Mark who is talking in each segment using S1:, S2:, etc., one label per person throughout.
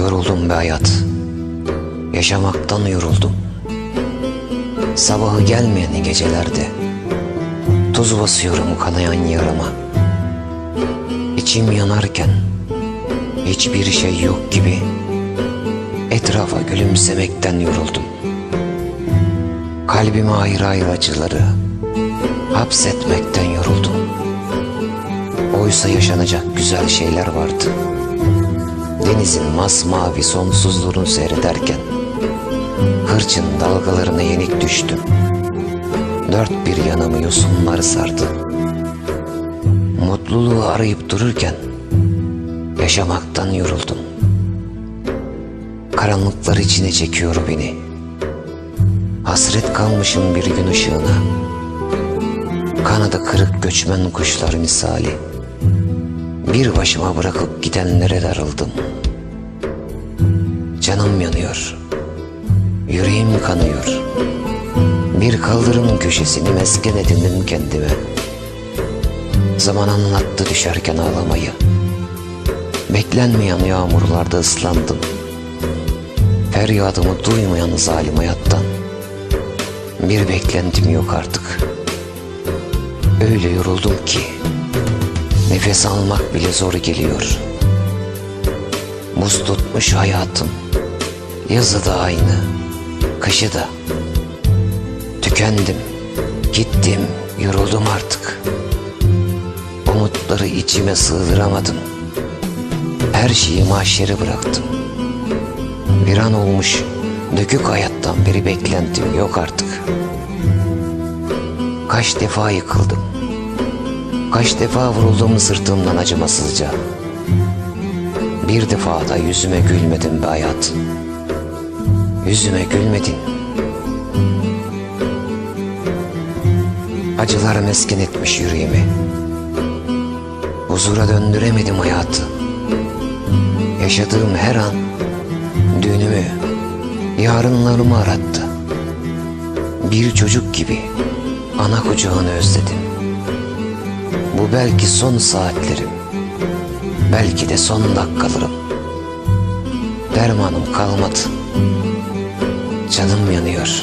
S1: Yoruldum be hayat. Yaşamaktan yoruldum. Sabahı gelmeyen gecelerde tuz basıyorum kanayan yarama. İçim yanarken hiçbir şey yok gibi etrafa gülümsemekten yoruldum. Kalbime ayrı ayrı acıları hapsetmekten yoruldum. Oysa yaşanacak güzel şeyler vardı. Denizin masmavi sonsuzluğunu seyrederken Hırçın dalgalarına yenik düştüm. Dört bir yanımı yosunlar sardı. Mutluluğu arayıp dururken yaşamaktan yoruldum. Karanlıklar içine çekiyor beni. Hasret kalmışım bir gün ışığına. Kanadı kırık göçmen kuşlar misali. Bir başıma bırakıp gidenlere darıldım. Canım yanıyor. Yüreğim kanıyor. Bir kaldırım köşesini mesken edindim kendime. Zaman anlattı düşerken ağlamayı. Beklenmeyen yağmurlarda ıslandım. Feryadımı duymayan zalim hayattan. Bir beklentim yok artık. Öyle yoruldum ki nefes almak bile zor geliyor. Buz tutmuş hayatım. Yazı da aynı, kışı da. Tükendim, gittim, yoruldum artık. Umutları içime sığdıramadım. Her şeyi mahşere bıraktım. Bir an olmuş, dökük hayattan beri beklentim yok artık. Kaç defa yıkıldım. Kaç defa vuruldum sırtımdan acımasızca. Bir defa da yüzüme gülmedin be hayat. Yüzüme gülmedin. Acılar mesken etmiş yüreğimi. Huzura döndüremedim hayatı. Yaşadığım her an dünümü, yarınlarımı arattı. Bir çocuk gibi ana kucağını özledim. Bu belki son saatlerim, belki de son dakikalarım. Dermanım kalmadı. Canım yanıyor.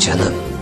S1: Canım.